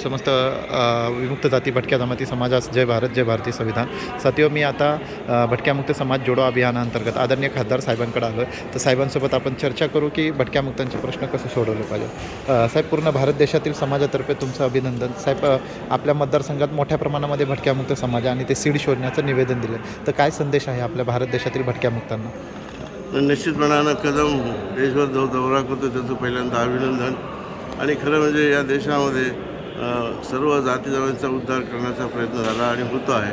समस्त विमुक्त जाती भटक्या जमाती समाजास जय भारत जय भारतीय संविधान. साथीओ मी आता भटक्यामुक्त भटक्या मुक्त समाज जोडो अभियानाअंतर्गत आदरणीय खासदार साहेबांकडे आलो तर साहेबांसोबत आपण चर्चा करू की भटक्या मुक्तांचे प्रश्न कसे सोडवले पाहिजे. साहेब पूर्ण भारत देशातील समाजातर्फे तुमचं अभिनंदन. साहेब आपल्या मतदारसंघात मोठ्या प्रमाणामध्ये भटक्या मुक्त समाज आणि ते सीड शोधण्याचं निवेदन दिलं तर काय संदेश आहे आपल्या भारत देशातील भटक्या मुक्तांना? निश्चितपणानं कदम देशभर जो दौरा करतो त्याचं पहिल्यांदा अभिनंदन. आणि खरं म्हणजे या देशामध्ये सर्व जाती जमातीचा उद्धार करण्याचा प्रयत्न झाला आणि होतो आहे.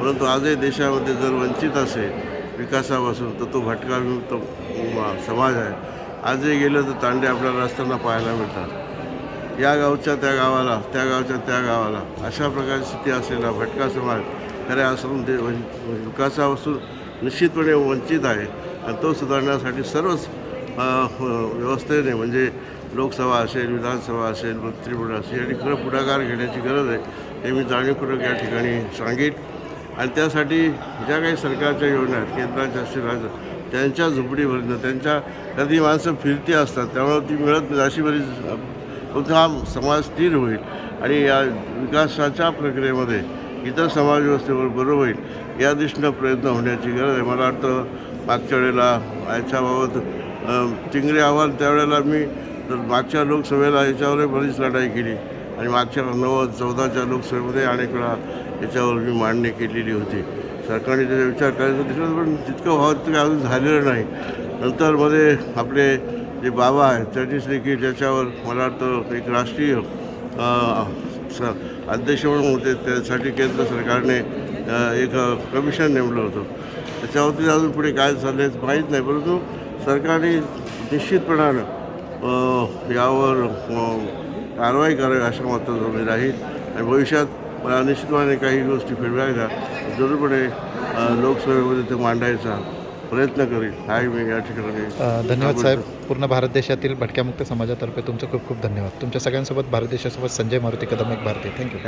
परंतु आजही देशामध्ये जर वंचित असेल विकासापासून तर तो भटकाविमुक्त समाज आहे. आजही गेलं तर तांडे आपल्याला रस्त्यांना पाहायला मिळतात. या गावच्या त्या गावाला त्या गावच्या त्या गावाला अशा प्रकारची स्थिती असलेला भटका समाज खऱ्या असून ते विकासापासून निश्चितपणे वंचित आहे. आणि तो सुधारण्यासाठी सर्वच हो, व्यवस्थेने म्हणजे लोकसभा असेल विधानसभा असेल मंत्रिमंडळ असेल आणि खरं पुढाकार घेण्याची गरज आहे हे मी जाणीवपूर्वक या ठिकाणी सांगेन. आणि त्यासाठी ज्या काही सरकारच्या योजना आहेत केंद्राच्या असतील राज्य त्यांच्या झुपडीपर्यंत त्यांच्या कधी माणसं फिरती असतात त्यामुळे ती मिळत अशी बरीच फक्त हा समाज स्थिर होईल. आणि या विकासाच्या प्रक्रियेमध्ये इतर समाजव्यवस्थेवर बरं होईल या दृष्टीनं प्रयत्न होण्याची गरज आहे. मला वाटतं मागच्या वेळेला याच्याबाबत टिंगरे आव्हान त्यावेळेला मी तर मागच्या लोकसभेला याच्यावरही बरीच लढाई केली. आणि मागच्या नव्वद चौदाच्या लोकसभेमध्ये अनेक वेळा याच्यावर मी मांडणी केलेली होती. सरकारने त्याचा विचार करायचा दिसला पण तितकं व्हावं तितकं अजून झालेलं नाही. नंतर मध्ये आपले जे बाबा आहेत त्यांनीच देखील त्याच्यावर मला वाटतं एक राष्ट्रीय स अध्यक्ष म्हणून होते. त्यासाठी केंद्र सरकारने एक कमिशन नेमलं होतं. त्याच्यावरती अजून पुढे काय चाललं आहे माहीत नाही परंतु सरकारने निश्चितपणानं यावर कारवाई करावी अशा मताचं मी राहील. आणि भविष्यात मला निश्चितपणे काही गोष्टी फिरवायला जरूरपणे लोकसभेमध्ये ते मांडायचा प्रयत्न करील. हाही मी या ठिकाणी धन्यवाद साहेब. पूर्ण भारत देशातील भटक्या मुक्त समाजातर्फे तुमचं खूप खूप धन्यवाद. तुमच्या सगळ्यांसोबत भारत देशासोबत संजय मारुती कदम एक भारतीय. थँक्यू